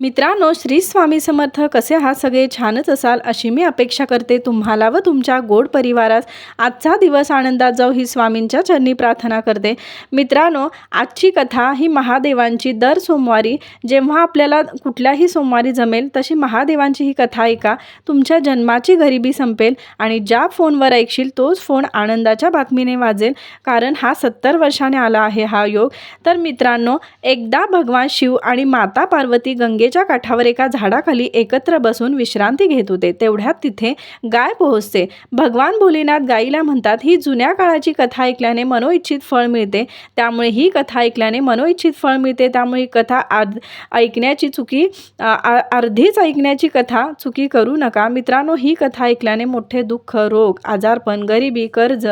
मित्रांनो श्री स्वामी समर्थ कसे आहात? सगळे छानच असाल अशी मी अपेक्षा करते तुम्हाला व तुमच्या गोड परिवारास. आजचा दिवस आनंदात जाऊ ही स्वामींच्या चरणी प्रार्थना करते. मित्रांनो आजची कथा ही महादेवांची दर सोमवारी जेव्हा आपल्याला कुठल्याही सोमवारी जमेल तशी महादेवांची ही कथा ऐका. तुमच्या जन्माची गरिबी संपेल आणि ज्या फोनवर ऐकशील तोच फोन आनंदाच्या बातमीने वाजेल कारण हा सत्तर वर्षाने आला आहे हा योग. तर मित्रांनो एकदा भगवान शिव आणि माता पार्वती गंगे गंगेच्या काठावर एका झाडाखाली एकत्र बसून विश्रांती घेत होते. तेवढ्यात तिथे गाय पोहोचते. भगवान भोलेनाथ गाईला म्हणतात ही जुन्या काळाची कथा ऐकल्याने मनोइच्छित फळ मिळते. त्यामुळे ही कथा ऐकल्याने मनोइच्छित फळ मिळते. त्यामुळे ही कथा अर्ध ऐकण्याची चुकी अर्धीच ऐकण्याची कथा चुकी करू नका. मित्रांनो ही कथा ऐकल्याने मोठे दुःख रोग आजारपण गरिबी कर्ज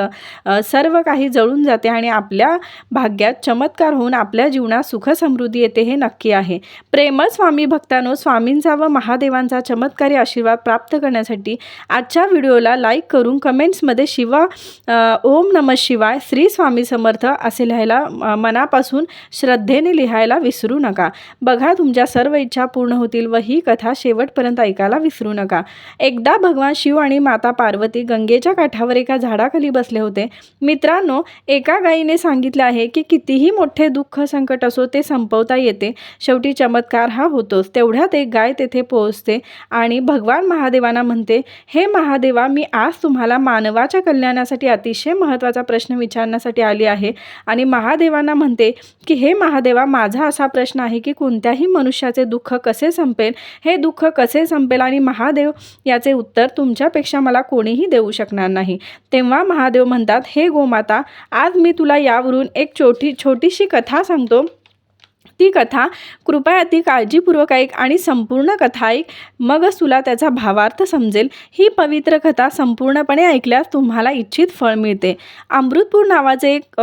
सर्व काही जळून जाते आणि आपल्या भाग्यात चमत्कार होऊन आपल्या जीवनात सुख समृद्धी येते हे नक्की आहे. प्रेमस्वामी स्वामी भक्तांनो स्वामींचा व महादेवांचा चमत्कारी आशीर्वाद प्राप्त करण्यासाठी आजच्या व्हिडिओला लाईक करून कमेंट्समध्ये शिवा ओम नम शिवाय श्री स्वामी समर्थ असे लिहायला मनापासून श्रद्धेने लिहायला विसरू नका. बघा तुमच्या सर्व इच्छा पूर्ण होतील व ही कथा शेवटपर्यंत ऐकायला विसरू नका. एकदा भगवान शिव आणि माता पार्वती गंगेच्या काठावर एका झाडाखाली बसले होते. मित्रांनो एका गायीने सांगितले आहे की कितीही मोठे दुःख संकट असो ते संपवता येते. शेवटी चमत्कार हा होतो होतोच तेवढ्यात एक गाय तेथे पोहोचते आणि भगवान महादेवांना म्हणते हे महादेवा मी आज तुम्हाला मानवाच्या कल्याणासाठी अतिशय महत्त्वाचा प्रश्न विचारण्यासाठी आली आहे आणि महादेवांना म्हणते की हे महादेवा माझा असा प्रश्न आहे की कोणत्याही मनुष्याचे दुःख कसे संपेल? हे दुःख कसे संपेल आणि महादेव याचे उत्तर तुमच्यापेक्षा मला कोणीही देऊ शकणार नाही. तेव्हा महादेव म्हणतात हे गोमाता आज मी तुला यावरून एक छोटी छोटीशी कथा सांगतो. ती कथा कृपया ती काळजीपूर्वक ऐक आणि संपूर्ण कथा ऐक. मगच तुला त्याचा भावार्थ समजेल. ही पवित्र कथा संपूर्णपणे ऐकल्यास तुम्हाला इच्छित फळ मिळते. अमृतपूर नावाचे एक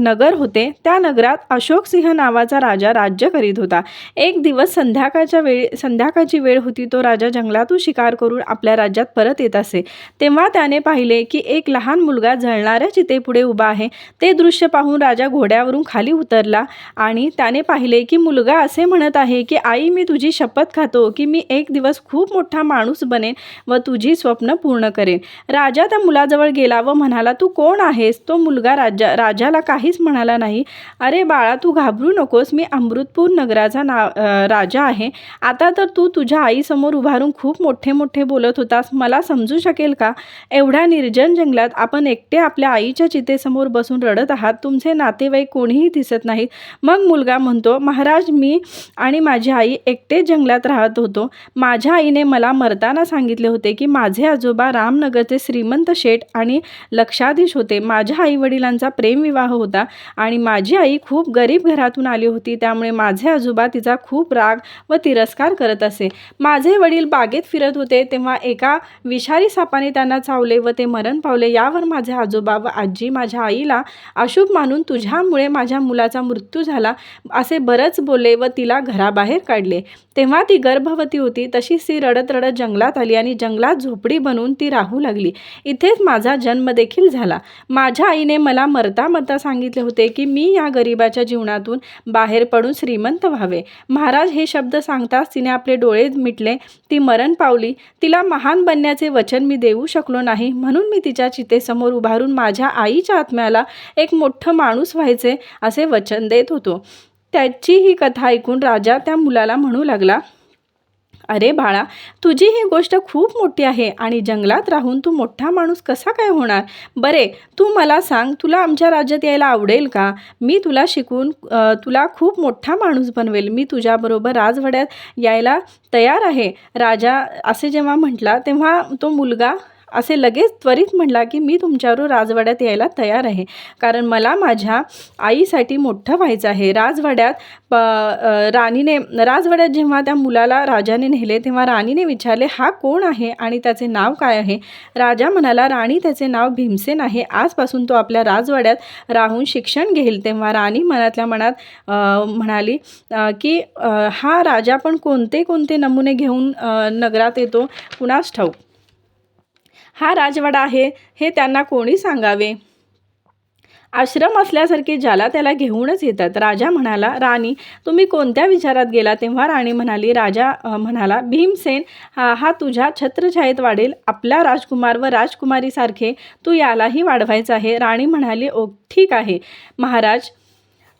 नगर होते. त्या नगरात अशोक सिंह नावाचा राजा राज्य करीत होता. एक दिवस संध्याकाळच्या वेळी संध्याकाळची वेळ होती तो राजा जंगलातून शिकार करून आपल्या राज्यात परत येत असे. तेव्हा त्याने पाहिले की एक लहान मुलगा जळणाऱ्या चितेपुढे उभा आहे. ते दृश्य पाहून राजा घोड्यावरून खाली उतरला आणि त्याने पाहिले की मुलगा असे म्हणत आहे की आई मी तुझी शपथ खातो की मी एक दिवस खूप मोठा माणूस बनेन व तुझी स्वप्न पूर्ण करेन. राजा त्या मुलाजवळ गेला व म्हणाला तू कोण आहेस? तो मुलगा राजा राजाला काहीच म्हणाला नाही. अरे बाळा तू घाबरू नकोस. मी अमृतपूर नगराचा ना राजा आहे. आता तर तू तुझ्या आईसमोर उभारून खूप मोठे मोठे बोलत होतास. मला समजू शकेल का? एवढ्या निर्जन जंगलात आपण एकटे आपल्या आईच्या चितेसमोर बसून रडत आहात. तुमचे नातेवाईक कोणीही दिसत नाहीत. मग मुलगा म्हणतो महाराज मी आणि माझी आई एकटे जंगलात राहत होतो. माझ्या आईने मला मरताना सांगितले होते की माझे आजोबा रामनगरचे श्रीमंत शेठ आणि लक्षाधीश होते. माझ्या आईवडिलांचा प्रेमविवाह होता आणि माझी आई खूप गरीब घरातून आली होती. त्यामुळे माझे आजोबा तिचा खूप राग व तिरस्कार करत असे. माझे वडील बागेत फिरत होते. तेव्हा एका विषारी सापाने त्यांना चावले व ते मरण पावले. यावर माझे आजोबा व आजी माझ्या आईला अशुभ मानून तुझ्यामुळे माझ्या मुलाचा मृत्यू झाला असे बरंच बोलले व तिला घराबाहेर काढले. तेव्हा ती गर्भवती होती तशीच ती रडत रडत जंगलात आली आणि जंगलात झोपडी बनवून ती राहू लागली. इथेच माझा जन्म देखील झाला. माझ्या आईने मला मरता मरता सांगितले होते की मी या गरिबाच्या जीवनातून बाहेर पडून श्रीमंत व्हावे. महाराज हे शब्द सांगताच तिने आपले डोळे मिटले. ती मरण पावली. तिला महान बनण्याचे वचन मी देऊ शकलो नाही. म्हणून मी तिच्या चितेसमोर उभारून माझ्या आईच्या आत्म्याला एक मोठं माणूस व्हायचे असे वचन देत होतो. त्याची ही कथा ऐकून राजा त्या मुलाला म्हणू लागला अरे बाळा तुझी ही गोष्ट खूप मोठी आहे आणि जंगलात राहून तू मोठा माणूस कसा काय होणार? बरे तू मला सांग तुला आमच्या राज्यात यायला आवडेल का? मी तुला शिकून तुला खूप मोठा माणूस बनवेल. मी तुझ्याबरोबर राजवाड्यात यायला तयार आहे. राजा असे जेव्हा म्हटला तेव्हा तो मुलगा असे लगेच त्वरित म्हणला की मी तुमच्यावर राजवाड्यात यायला तयार आहे. कारण मला माझ्या आईसाठी मोठं व्हायचं आहे. राजवाड्यात प राणीने राजवाड्यात जेव्हा त्या मुलाला राजाने नेले तेव्हा राणीने विचारले हा कोण आहे आणि त्याचे नाव काय आहे? राजा म्हणाला राणी त्याचे नाव भीमसेन आहे. आजपासून तो आपल्या राजवाड्यात राहून शिक्षण घेईल. तेव्हा राणी मनातल्या मनात म्हणाली की हा राजा पण कोणते कोणते नमुने घेऊन नगरात येतो? कुणास ठाऊक. हा राजवाडा आहे हे त्यांना कोणी सांगावे? आश्रम असल्यासारखे ज्याला त्याला घेऊनच येतात. राजा म्हणाला राणी तुम्ही कोणत्या विचारात गेला? तेव्हा राणी म्हणाली राजा म्हणाला भीमसेन हा हा तुझ्या छत्रछायेत वाढेल. आपल्या राजकुमार व राजकुमारीसारखे तू यालाही वाढवायचं आहे. राणी म्हणाली ओ ठीक आहे. महाराज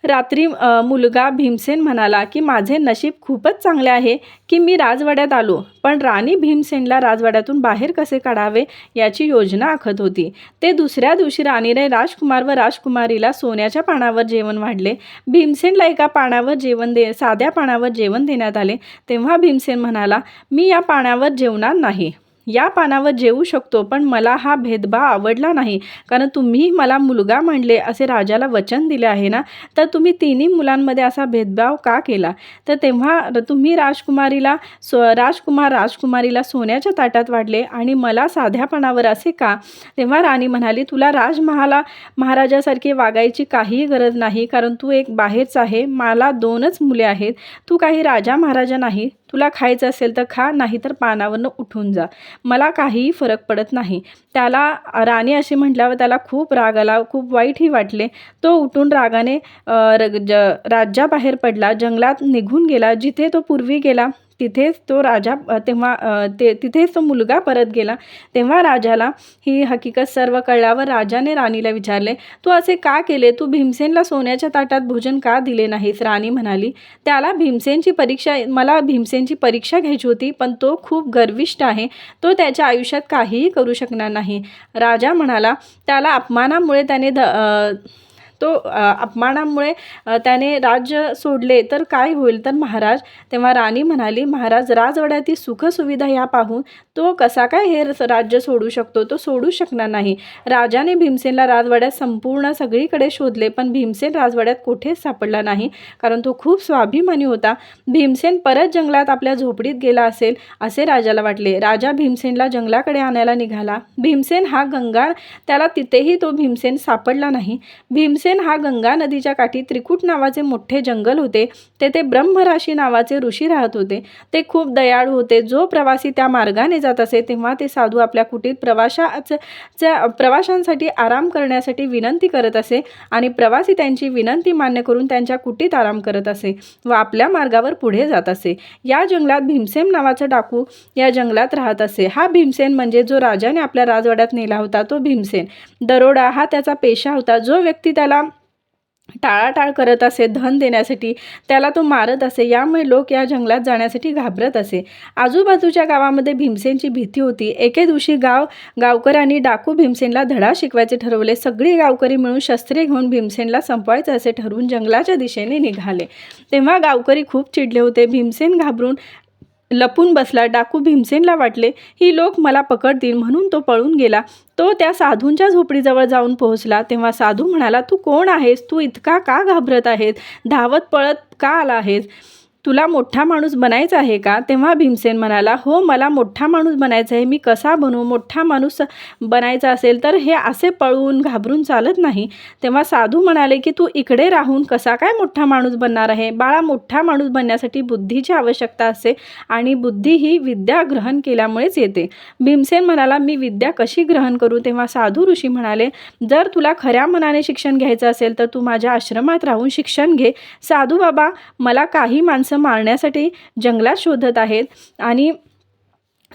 रात्री मुलगा भीमसेन म्हणाला की माझे नशीब खूपच चांगले आहे की मी राजवाड्यात आलो. पण राणी भीमसेनला राजवाड्यातून बाहेर कसे काढावे याची योजना आखत होती. ते दुसऱ्या दिवशी राणीने राजकुमार व राजकुमारीला सोन्याच्या पानावर जेवण वाढले. भीमसेनला एका पानावर जेवण दे साध्या पानावर जेवण देण्यात आले. तेव्हा भीमसेन म्हणाला मी या पाण्यावर जेवणार नाही. या पानावर जेवू शकतो पण मला हा भेदभाव आवडला नाही. कारण तुम्ही मला मुलगा म्हणले असे राजाला वचन दिले आहे ना? तर तुम्ही तिन्ही मुलांमध्ये असा भेदभाव का केला? तर तेव्हा र- तुम्ही राजकुमारीला सो राजकुमार राजकुमारीला सोन्याच्या ताटात वाढले आणि मला साध्या पानावर असे का? तेव्हा राणी म्हणाली तुला राजमहाला महाराजासारखे वागायची काहीही गरज नाही कारण तू एक बाहेरच आहे. मला दोनच मुले आहेत. तू काही राजा महाराजा नाही. तुला खायचं असेल तर खा नाही तर पानावरनं उठून जा. मला काहीही फरक पडत नाही. त्याला राणी अशी म्हटल्यावर त्याला खूप राग आला खूप वाईटही वाटले. तो उठून रागाने र ज राज्याबाहेर पडला. जंगलात निघून गेला. जिथे तो पूर्वी गेला तिथेच तो राजा तेव्हा ते तिथेच तो मुलगा परत गेला. तेव्हा राजाला ही हकीकत सर्व कळल्यावर राजाने राणीला विचारले तू असे का केले? तू भीमसेनला सोन्याच्या ताटात भोजन का दिले नाहीस? राणी म्हणाली त्याला भीमसेनची परीक्षा मला भीमसेनची परीक्षा घ्यायची होती पण तो खूप गर्विष्ठ आहे. तो त्याच्या आयुष्यात काहीही करू शकणार नाही. राजा म्हणाला त्याला अपमानामुळे त्याने ध तो अपमानामुळे त्याने राज्य सोडले तर काय होईल? तर महाराज तेव्हा राणी म्हणाली महाराज राजवाड्यातील सुखसुविधा ह्या पाहून तो कसा काय हे राज्य सोडू शकतो? तो सोडू शकणार नाही. राजाने भीमसेनला राजवाड्यात संपूर्ण सगळीकडे शोधले पण भीमसेन राजवाड्यात कुठेच सापडला नाही कारण तो खूप स्वाभिमानी होता. भीमसेन परत जंगलात आपल्या झोपडीत गेला असेल असे राजाला वाटले. राजा भीमसेनला जंगलाकडे आणायला निघाला. भीमसेन हा गंगा त्याला तिथेही तो भीमसेन सापडला नाही. भीमसेन हा गंगा नदीच्या काठी त्रिकूट नावाचे मोठे जंगल होते. तेथे ब्रह्मराशी नावाचे ऋषी राहत होते. ते खूप दयाळू होते. जो प्रवासी त्या मार्गाने जात असे तेव्हा ते साधू आपल्या कुटीत प्रवाशाच्या प्रवाशांसाठी आराम करण्यासाठी विनंती करत असे आणि प्रवासी त्यांची विनंती मान्य करून त्यांच्या कुटीत आराम करत असे व आपल्या मार्गावर पुढे जात असे. या जंगलात भीमसेन नावाचा डाकू या जंगलात राहत असे. हा भीमसेन म्हणजे जो राजाने आपल्या राजवाड्यात नेला होता तो भीमसेन. दरोडा हा त्याचा पेशा होता. जो व्यक्ती त्याला टाळाटाळ करत असे धन देण्यासाठी त्याला तो मारत असे यामुळे लोक या जंगलात जाण्यासाठी घाबरत असे. आजूबाजूच्या गावामध्ये भीमसेनची भीती होती. एके दिवशी गाव गावकऱ्यांनी डाकू भीमसेनला धडा शिकवायचे ठरवले. सगळी गावकरी मिळून शस्त्रे घेऊन भीमसेनला संपवायचे असे ठरवून जंगलाच्या दिशेने निघाले. तेव्हा गावकरी खूप चिडले होते. भीमसेन घाबरून लपून बसला डाकू भीमसेनला वाटले ही लोक मला पकडतील म्हणून तो पळून गेला. तो त्या साधूंच्या झोपडीजवळ जाऊन पोहोचला. तेव्हा साधू म्हणाला तू कोण आहेस? तू इतका का घाबरत आहेस? धावत पळत का आला आहेस? तुला मोठा माणूस बनायचा आहे का? तेव्हा भीमसेन म्हणाला हो मला मोठा माणूस बनायचा आहे. मी कसा बनू? मोठा माणूस बनायचा असेल तर हे असे पळून घाबरून चालत नाही. तेव्हा साधू म्हणाले की तू इकडे राहून कसा काय मोठा माणूस बनणार आहे? बाळा मोठा माणूस बनण्यासाठी बुद्धीची आवश्यकता असते आणि बुद्धी ही विद्या ग्रहण केल्यामुळेच येते. भीमसेन म्हणाला मी विद्या कशी ग्रहण करू? तेव्हा साधू ऋषी म्हणाले जर तुला खऱ्या मनाने शिक्षण घ्यायचं असेल तर तू माझ्या आश्रमात राहून शिक्षण घे. साधू बाबा मला काही माणसं मारण्यासाठी जंगलात शोधत आहेत आणि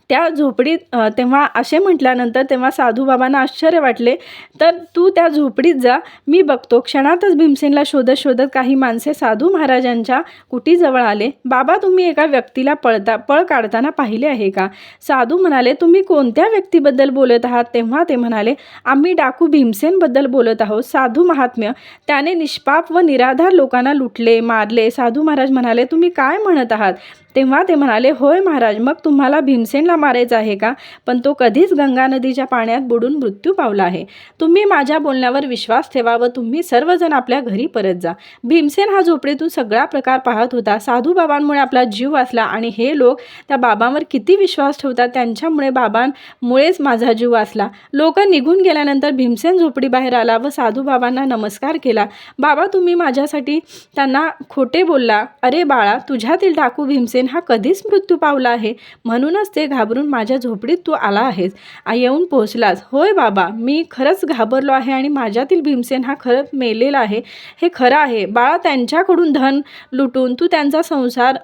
त्या झोपडीत तेव्हा असे म्हटल्यानंतर तेव्हा साधूबाबांना आश्चर्य वाटले तर तू त्या झोपडीत जा मी बघतो. क्षणातच भीमसेनला शोधत शोधत काही माणसे साधू महाराजांच्या कुटीजवळ आले. बाबा तुम्ही एका व्यक्तीला पळता पळ काढताना पाहिले आहे का? साधू म्हणाले तुम्ही कोणत्या व्यक्तीबद्दल बोलत आहात? तेव्हा ते म्हणाले आम्ही डाकू भीमसेनबद्दल बोलत आहोत साधू महात्म्य. त्याने निष्पाप व निराधार लोकांना लुटले मारले. साधू महाराज म्हणाले तुम्ही काय म्हणत आहात? तेव्हा ते म्हणाले होय महाराज मग तुम्हाला भीमसेनला मारायचं आहे का? पण तो कधीच गंगा नदीच्या पाण्यात बुडून मृत्यू पावला आहे. तुम्ही माझ्या बोलण्यावर विश्वास ठेवा व तुम्ही सर्वजण आपल्या घरी परत जा. भीमसेन हा झोपडीतून सगळा प्रकार पाहत होता. साधू बाबांमुळे आपला जीव वाचला आणि हे लोक त्या बाबांवर किती विश्वास ठेवतात त्यांच्यामुळे बाबांमुळेच माझा जीव वाचला. लोक निघून गेल्यानंतर भीमसेन झोपडी बाहेर आला व साधू बाबांना नमस्कार केला. बाबा तुम्ही माझ्यासाठी त्यांना खोटे बोलला. अरे बाळा तुझ्यातील डाकू भीमसेन हा कधीच मृत्यू पावला आहे. म्हणूनच ते घाबरून माझ्या झोपडीत तू आला आहेस. येऊन पोहोचलास. होय बाबा मी खरंच घाबरलो आहे आणि माझ्यातील भीमसेन हा खरंच मेलेला आहे. हे खरं आहे. बाळा त्यांच्याकडून धन लुटून तू त्यांचा संसार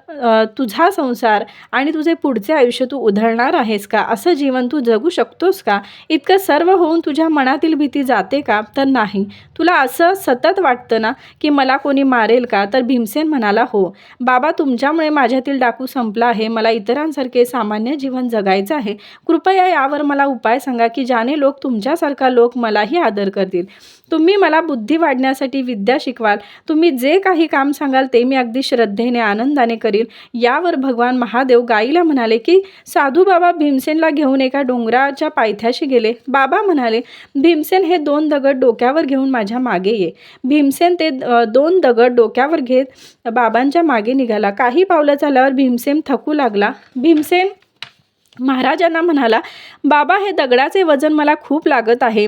तुझा संसार आणि तुझे पुढचे आयुष्य तू उधळणार आहेस का? असं जीवन तू जगू शकतोस का? इतकं सर्व होऊन तुझ्या मनातील भीती जाते का? तर नाही. तुला असं सतत वाटतं ना की मला कोणी मारेल का? तर भीमसेन म्हणाला हो. बाबा तुमच्यामुळे माझ्यातील डाकू संपला आहे मला इतरांसारखे सामान्य जीवन जगायचं आहे. कृपया यावर मला उपाय सांगा की ज्याने लोक तुमच्यासारखा लोक मलाही आदर करतील. तुम्ही मला बुद्धी वाढण्यासाठी विद्या शिकवाल. तुम्ही जे काही काम सांगाल ते मी अगदी श्रद्धेने आनंदाने करील. यावर भगवान महादेव गाईला म्हणाले की साधू बाबा भीमसेनला घेऊन एका डोंगराच्या पायथ्याशी गेले. बाबा म्हणाले भीमसेन हे दोन दगड डोक्यावर घेऊन माझ्या मागे ये. भीमसेन ते दोन दगड डोक्यावर घेत बाबांच्या मागे निघाला. काही पावलं झाल्यावर भीमसेन थकू लागला. भीमसेन महाराजांना म्हणाला बाबा हे दगडाचे वजन मला खूप लागत आहे.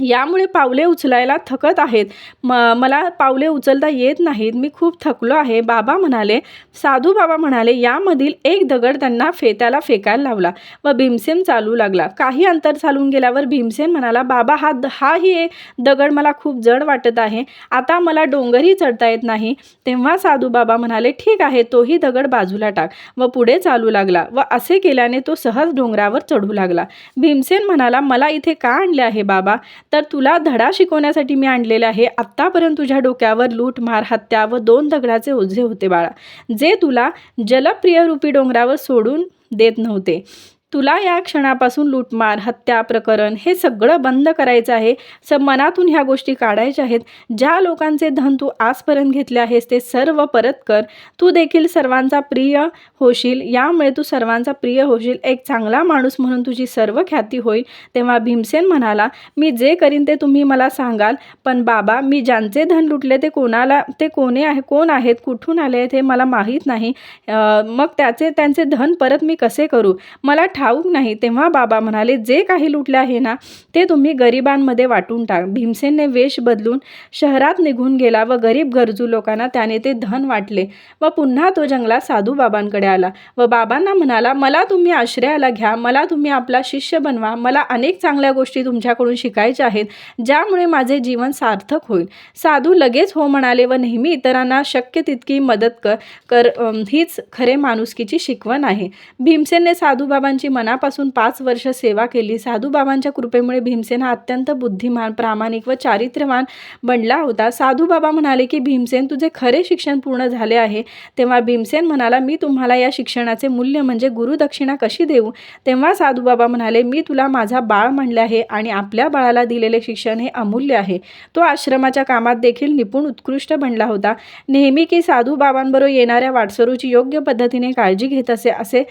यामुळे पावले उचलायला थकत आहेत. म मला पावले उचलता येत नाहीत. मी खूप थकलो आहे. बाबा म्हणाले साधू बाबा म्हणाले यामधील एक दगड त्यांना फेत्याला फेकायला लावला व भीमसेन चालू लागला. काही अंतर चालून गेल्यावर भीमसेन म्हणाला बाबा हा द हाही एक दगड मला खूप जड वाटत आहे. आता मला डोंगरही चढता येत नाही. तेव्हा साधू बाबा म्हणाले ठीक आहे तोही दगड बाजूला टाक. व पुढे चालू लागला व असे केल्याने तो सहज डोंगरावर चढू लागला. भीमसेन म्हणाला मला इथे का आणले आहे बाबा? तर तुला धडा शिकवण्यासाठी मी आणलेला आहे. आत्तापर्यंत तुझ्या डोक्यावर लूट मार हत्या व दोन दगडाचे ओझे होते बाळा. जे तुला जलप्रिय रूपी डोंगरावर सोडून देत नव्हते. तुला या क्षणापासून लूटमार हत्या प्रकरण हे सगळं बंद करायचं आहे. स मनातून ह्या गोष्टी काढायच्या आहेत. ज्या लोकांचे धन तू आजपर्यंत घेतले आहेस ते सर्व परत कर. तू देखील सर्वांचा प्रिय होशील. यामुळे तू सर्वांचा प्रिय होशील. एक चांगला माणूस म्हणून तुझी सर्व ख्याती होईल. तेव्हा भीमसेन म्हणाला मी जे करीन ते तुम्ही मला सांगाल. पण बाबा मी ज्यांचे धन लुटले ते कोणाला ते कोणे आहे कोण आहेत कुठून आले आहेत हे मला माहीत नाही. मग त्याचे त्यांचे धन परत मी कसे करू? मला ठाऊक नाही तेव्हा बाबा म्हणाले जे काही लुटले आहे ना ते तुम्ही गरिबांमध्ये वाटून टाक. भीमसेनने वेश बदलून शहरात निघून गेला व गरीब गरजू लोकांना त्याने ते धन वाटले व पुन्हा तो जंगलात साधू बाबांकडे आला व बाबांना म्हणाला मला तुम्ही आश्रयाला घ्या मला तुम्ही आपला शिष्य बनवा मला अनेक चांगल्या गोष्टी तुमच्याकडून शिकायच्या आहेत ज्यामुळे माझे जीवन सार्थक होईल. साधू लगेच हो म्हणाले व नेहमी इतरांना शक्य तितकी मदत कर कर हीच खरे माणुसकीची शिकवण आहे. भीमसेनने साधूबाबांची मनापासून पाच वर्ष सेवा केली. साधूबाबांच्या कृपेमुळे भीमसेन हा अत्यंत बुद्धिमान प्रामाणिक व चारित्र्यवान बनला होता. साधूबाबा म्हणाले की भीमसेन तुझे खरे शिक्षण पूर्ण झाले आहे. तेव्हा भीमसेन म्हणाला मी तुम्हाला या शिक्षणाचे मूल्य म्हणजे गुरुदक्षिणा कशी देऊ? तेव्हा साधूबाबा म्हणाले मी तुला माझा बाळ म्हणले आहे आणि आपल्या बाळाला दिलेले शिक्षण हे अमूल्य आहे. तो आश्रमाच्या कामात देखील निपुण उत्कृष्ट बनला होता. नेहमी की साधूबाबांबरोबर येणाऱ्या वाटसरूची योग्य पद्धतीने काळजी घेत असे असे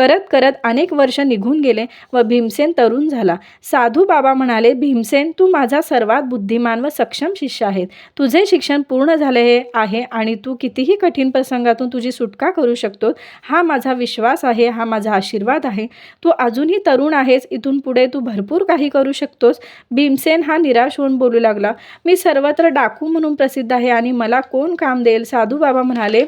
करत करत अनेक वर्ष निघून गेले व भीमसेन तरुण झाला. साधू बाबा म्हणाले भीमसेन तू माझा सर्वात बुद्धिमान व सक्षम शिष्य आहेत तुझे शिक्षण पूर्ण झाले हे आहे आणि तू कितीही कठीण प्रसंगातून तुझी सुटका करू शकतो हा माझा विश्वास आहे हा माझा आशीर्वाद आहे. तू अजूनही तरुण आहेस. इथून पुढे तू भरपूर काही करू शकतोस. भीमसेन हा निराश होऊन बोलू लागला मी सर्वत्र डाकू म्हणून प्रसिद्ध आहे आणि मला कोण काम देईल? साधू बाबा म्हणाले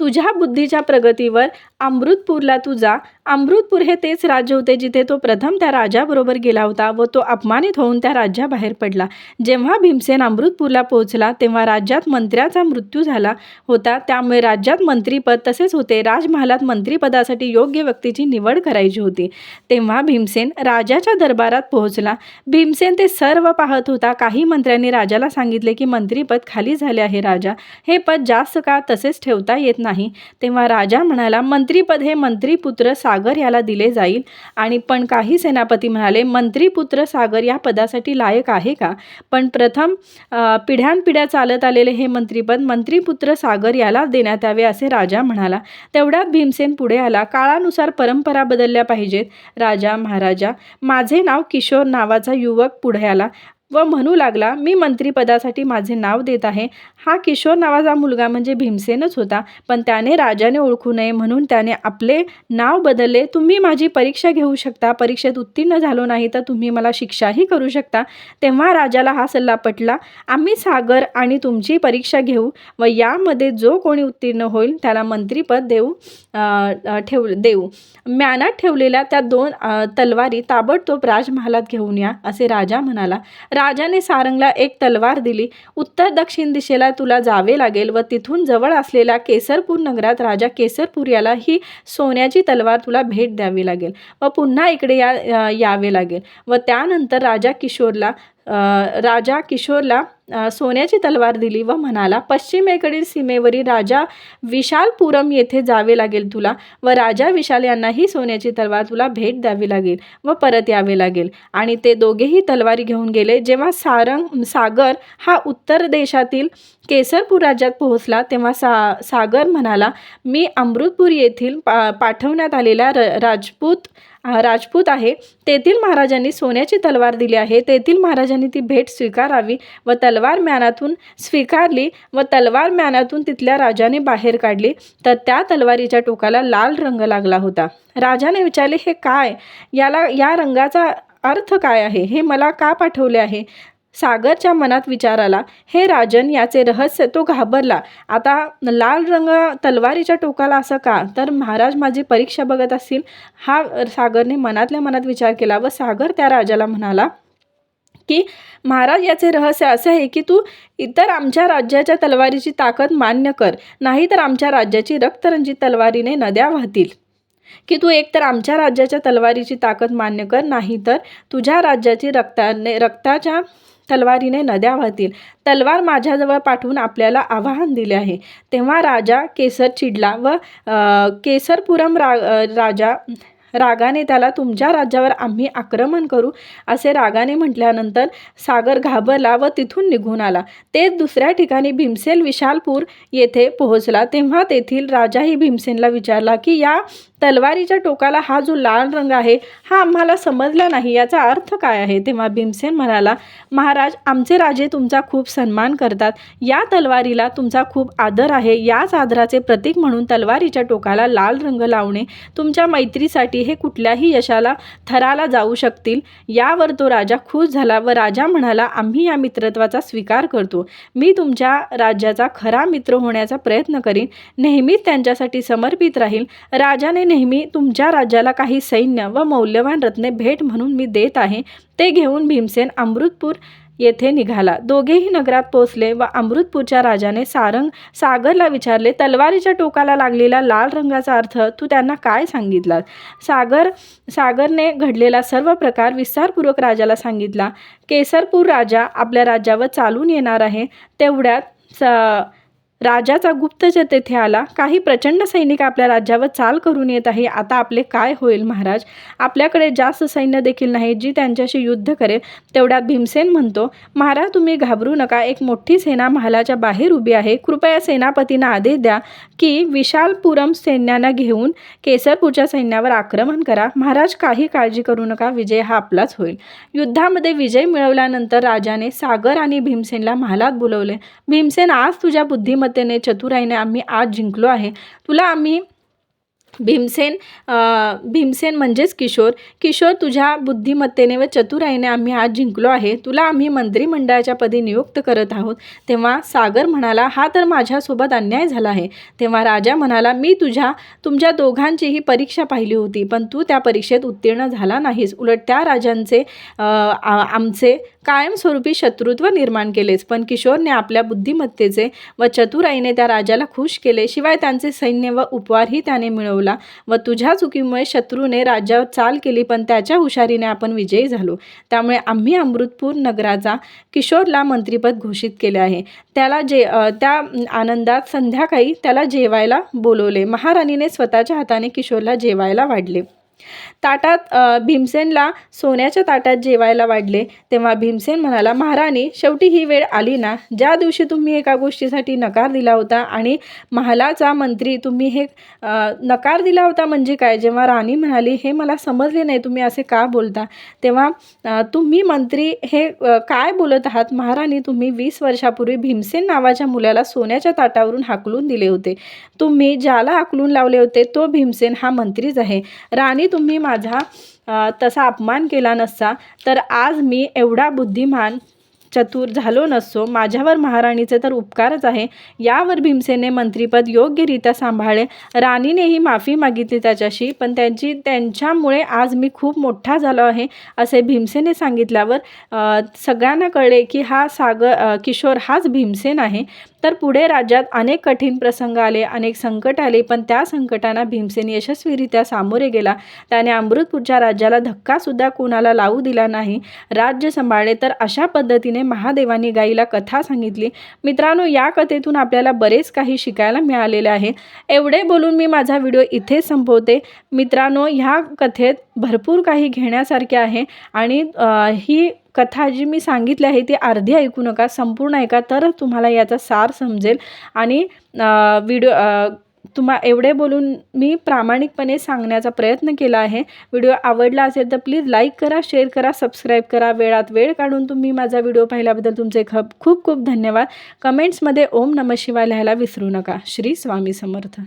तुझ्या बुद्धीच्या प्रगतीवर अमृतपूरला तू जा. अमृतपूर हे तेच राज्य होते जिथे तो प्रथम त्या राजाबरोबर गेला होता व तो अपमानित होऊन त्या राज्याबाहेर पडला. जेव्हा भीमसेन अमृतपूरला पोहोचला तेव्हा राज्यात मंत्र्याचा मृत्यू झाला होता. त्यामुळे राज्यात मंत्रीपद तसेच होते. राजमहालात मंत्रीपदासाठी योग्य व्यक्तीची निवड करायची होती. तेव्हा भीमसेन राजाच्या दरबारात पोहोचला. भीमसेन ते सर्व पाहत होता. काही मंत्र्यांनी राजाला सांगितले की मंत्रीपद खाली झाले आहे राजा. हे पद जास्त काळ तसेच ठेवता येत नाही. तेव्हा राजा म्हणाला मंत्रीपद हे मंत्रीपुत्र सागर याला दिले जाईल. आणि पण काही सेनापती म्हणाले मंत्रीपुत्र सागर या पदासाठी लायक आहे का? पण प्रथम पिढ्यानपिढ्या चालत आलेले हे मंत्रीपद मंत्रीपुत्र सागर याला देण्यात यावे असे राजा म्हणाला. तेवढ्यात भीमसेन पुढे आला. काळानुसार परंपरा बदलल्या पाहिजेत. राजा महाराजा माझे नाव किशोर नावाचा युवक पुढे आला. व म्हणू लागला मी मंत्रिपदासाठी माझे नाव देत आहे. हा किशोर नावाचा मुलगा म्हणजे भीमसेनच होता. पण त्याने राजाने ओळखू नये म्हणून त्याने आपले नाव बदलले. तुम्ही माझी परीक्षा घेऊ शकता. परीक्षेत उत्तीर्ण झालो नाही तर तुम्ही मला शिक्षाही करू शकता. तेव्हा राजाला हा सल्ला पटला आम्ही सागर आणि तुमची परीक्षा घेऊ व यामध्ये जो कोणी उत्तीर्ण होईल त्याला मंत्रिपद देऊ ठेव देऊ. म्यानात ठेवलेल्या त्या दोन तलवारी ताबडतोब राजमहालात घेऊन या असे राजा म्हणाला. राजाने सारंगला एक तलवार दिली. उत्तर दक्षिण दिशेला तुला जावे लागेल व तिथून जवळ असलेल्या केसरपूर नगरात राजा केसरपूर याला ही सोन्याची तलवार तुला भेट द्यावी लागेल व पुन्हा इकडे या यावे लागेल व त्यानंतर राजा किशोरला राजा किशोरला सोन्याची तलवार दिली व म्हणाला पश्चिमेकडील सीमेवरील राजा विशालपुरम येथे जावे लागेल तुला व राजा विशाल यांनाही सोन्याची तलवार तुला भेट द्यावी लागेल व परत यावे लागेल. आणि ते दोघेही तलवारी घेऊन गेले. जेव्हा सारंग सागर हा उत्तर देशातील केसरपूर राज्यात पोहोचला तेव्हा सा सागर म्हणाला मी अमृतपूर येथील पा पाठवण्यात आलेला र राजपूत राजपूत आहे. तेथील महाराजांनी सोन्याची तलवार दिली आहे. तेथील महाराजांनी ती भेट स्वीकारावी व तलवार म्यानातून स्वीकारली व तलवार म्यानातून तिथल्या राजाने बाहेर काढली. तर त्या तलवारीच्या टोकाला लाल रंग लागला होता. राजाने विचारले हे काय? याला या रंगाचा अर्थ काय आहे? हे मला का पाठवले आहे? सागरच्या मनात विचार आला हे राजन याचे रहस्य तो घाबरला. आता लाल रंग तलवारीच्या टोकाला असं का? तर महाराज माझी परीक्षा बघत असतील. हा सागरने मनातल्या मनात विचार केला व सागर त्या राजाला म्हणाला की महाराज याचे रहस्य असे आहे की तू इतर आमच्या राज्याच्या तलवारीची ताकद मान्य कर. नाहीतर आमच्या राज्याची रक्तरंजित तलवारीने नद्या वाहतील. की तू एकतर आमच्या राज्याच्या तलवारीची ताकद मान्य कर नाही तर तुझ्या राज्याची रक्ताने रक्ताच्या तलवारीने नद्या वाहतील. तलवार माझ्याजवळ पाठवून आपल्याला आवाहन दिले आहे. तेव्हा राजा केसर चिडला व केसरपुरम रा राजा रागाने त्याला तुमच्या राज्यावर आम्ही आक्रमण करू असे रागाने म्हटल्यानंतर सागर घाबरला व तिथून निघून आला. ते दुसऱ्या ठिकाणी भीमसेन विशालपूर येथे पोहोचला. तेव्हा तेथील राजाही भीमसेनला विचारला की या तलवारीच्या टोकाला हा जो लाल रंग आहे हा आम्हाला समजला नाही. याचा अर्थ काय आहे? तेव्हा भीमसेन म्हणाला महाराज आमचे राजे तुमचा खूप सन्मान करतात. या तलवारीला तुमचा खूप आदर आहे. याच आदराचे प्रतीक म्हणून तलवारीच्या टोकाला लाल रंग लावणे तुमच्या मैत्रीसाठी हे कुठल्याही यशाला थराला जाऊ शकतील. यावर तो राजा खुश झाला व राजा म्हणाला आम्ही या मित्रत्वाचा स्वीकार करतो. मी तुमच्या राज्याचा खरा मित्र होण्याचा प्रयत्न करीन. नेहमीच त्यांच्यासाठी समर्पित राहील. राजाने नेहमी तुमच्या राज्याला काही सैन्य व मौल्यवान रत्ने भेट म्हणून मी देत आहे ते घेऊन भीमसेन अमृतपूर येथे निघाला. दोघेही नगरात पोचले व अमृतपूरच्या राजाने सारंग सागरला विचारले तलवारीच्या टोकाला लागलेला लाल रंगाचा अर्थ तू त्यांना काय सांगितला सागर सागरने घडलेला सर्व प्रकार विस्तारपूर्वक राजाला सांगितला. केसरपूर राजा आपल्या राज्यावर चालून येणार आहे तेवढ्यात स राजाचा गुप्तचर तेथे आला. काही प्रचंड सैनिक आपल्या राज्यावर चाल करून येत आहे. आता आपले काय होईल महाराज? आपल्याकडे जास्त सैन्य देखील नाही जी त्यांच्याशी युद्ध करेल तेवढ्यात भीमसेन म्हणतो महाराज तुम्ही घाबरू नका. एक मोठी सेना महालाच्या बाहेर उभी आहे. कृपया सेनापतींना आदेश द्या की विशालपुरम सैन्यांना घेऊन केसरपूरच्या सैन्यावर आक्रमण करा. महाराज काही काळजी करू नका. विजय हा आपलाच होईल. युद्धामध्ये विजय मिळवल्यानंतर राजाने सागर आणि भीमसेनला महालात बोलवले. भीमसेन आज तुझ्या बुद्धिमत्तेने चतुराईने आम्ही आज जिंकलो आहे. तुला आम्ही भीमसेन भीमसेन म्हणजेच किशोर. किशोर तुझ्या बुद्धिमत्तेने व चतुराईने आम्ही आज जिंकलो आहे. तुला आम्ही मंत्रिमंडळाच्या पदी नियुक्त करत आहोत. तेव्हा सागर म्हणाला हा तर माझ्यासोबत अन्याय झाला आहे. तेव्हा राजा म्हणाला मी तुझ्या तुमच्या दोघांचीही परीक्षा पाहिली होती पण तू त्या परीक्षेत उत्तीर्ण झाला नाहीस. उलट त्या राजांचे आमचे कायमस्वरूपी शत्रुत्व निर्माण केलेच. पण किशोरने आपल्या बुद्धिमत्तेचे व चतुराईने त्या राजाला खुश केले. शिवाय त्यांचे सैन्य व उपवारही त्याने मिळवला व तुझ्या चुकीमुळे शत्रूने राज्यावर चाल केली पण त्याच्या हुशारीने आपण विजयी झालो. त्यामुळे आम्ही अमृतपूर नगराचा किशोरला मंत्रिपद घोषित केले आहे. त्याला जे त्या आनंदात संध्याकाळी त्याला जेवायला बोलवले. महाराणीने स्वतःच्या हाताने किशोरला जेवायला वाढले. ताटात भीमसेनला सोन्याच्या ताटात जेवायला वाढले तेव्हा भीमसेन म्हणाला महाराणी शेवटी ही वेळ आली ना? ज्या दिवशी तुम्ही एका गोष्टीसाठी नकार दिला होता आणि महालाचा मंत्री तुम्ही हे नकार दिला होता म्हणजे काय? जेव्हा राणी म्हणाली हे मला समजले नाही तुम्ही असे का बोलता? तेव्हा तुम्ही मंत्री हे काय बोलत आहात? महाराणी तुम्ही वीस वर्षापूर्वी भीमसेन नावाच्या मुलाला सोन्याच्या ताटावरून हाकलून दिले होते. तुम्ही ज्याला हाकलून लावले होते तो भीमसेन हा मंत्रीच आहे. राणी तुम्ही माझा तसा अपमान केला नसता तर आज मी एवढा बुद्धिमान चतुर झालो नसतो. माझ्यावर महाराणीचे तर उपकारच आहे. यावर भीमसेने मंत्रीपद योग्यरित्या सांभाळले. राणीनेही माफी मागितली त्याच्याशी पण त्यांची त्यांच्यामुळे आज मी खूप मोठा झालो आहे असे भीमसेने सांगितल्यावर सगळ्यांना कळले की हा सागर किशोर हाच भीमसेन आहे. तर पुढे राज्यात अनेक कठीण प्रसंग आले अनेक संकट आले पण त्या संकटांना भीमसेन यशस्वीरित्या सामोरे गेला. त्याने अमृतपूरच्या राज्याला धक्कासुद्धा कोणाला लावू दिला नाही. राज्य सांभाळले तर अशा पद्धतीने महादेवानी गाईला कथा सांगितली. मित्रांनो या कथेतून आपल्याला बरेच काही शिकायला मिळालेले आहे. एवढे बोलून मी माझा व्हिडिओ इथे संपवते. मित्रांनो ह्या कथेत भरपूर काही घेण्यासारखे आहे आणि ही कथा जी मी सांगितली आहे ती अर्धी ऐकू नका संपूर्ण ऐका तरच तुम्हाला याचा सार समजेल. आणि व्हिडिओ तुम्हा एवढे बोलून मी प्रामाणिकपणे सांगण्याचा प्रयत्न केला आहे. व्हिडिओ आवडला असेल तर प्लीज लाईक करा शेअर करा सबस्क्राईब करा. वेळात वेळ काढून तुम्ही माझा व्हिडिओ पाहिल्याबद्दल तुमचे खप खूप खूप धन्यवाद. कमेंट्समध्ये ओम नम शिवाय लिहायला विसरू नका. श्री स्वामी समर्थ.